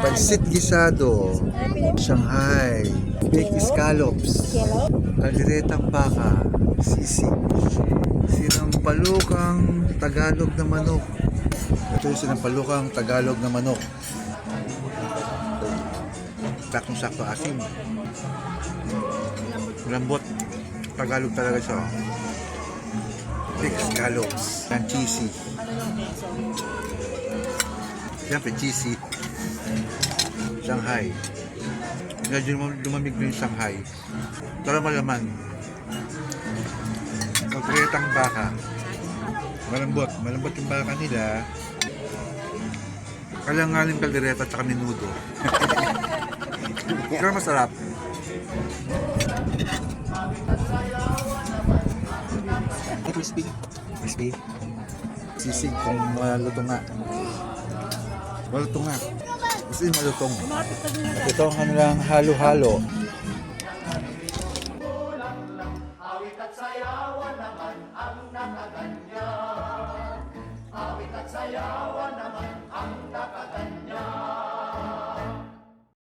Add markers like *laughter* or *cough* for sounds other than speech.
Pansit gisado. Shanghai. Baked scallops. Kalderetang baka. Sisig. Sinampalukang Tagalog na manok. Ito yung sinampalukang Tagalog na manok. Saktong sakto asim. Lambot. Tagalog talaga siya. Baked scallops. Yan cheesy. Siyempre cheesy. Shanghai. Medyo lumam- lumamig na yung Shanghai. Pero malaman. Kalderetang baka. Malambot. Malambot yung baka nila. Kalangaling kaldereta at saka menudo. *laughs* Pero masarap. Crispy. Crispy. Sisig kung maluto nga. Maluto nga. As in, malutong. Ito ang kanilang halo-halo. Awit at sayawan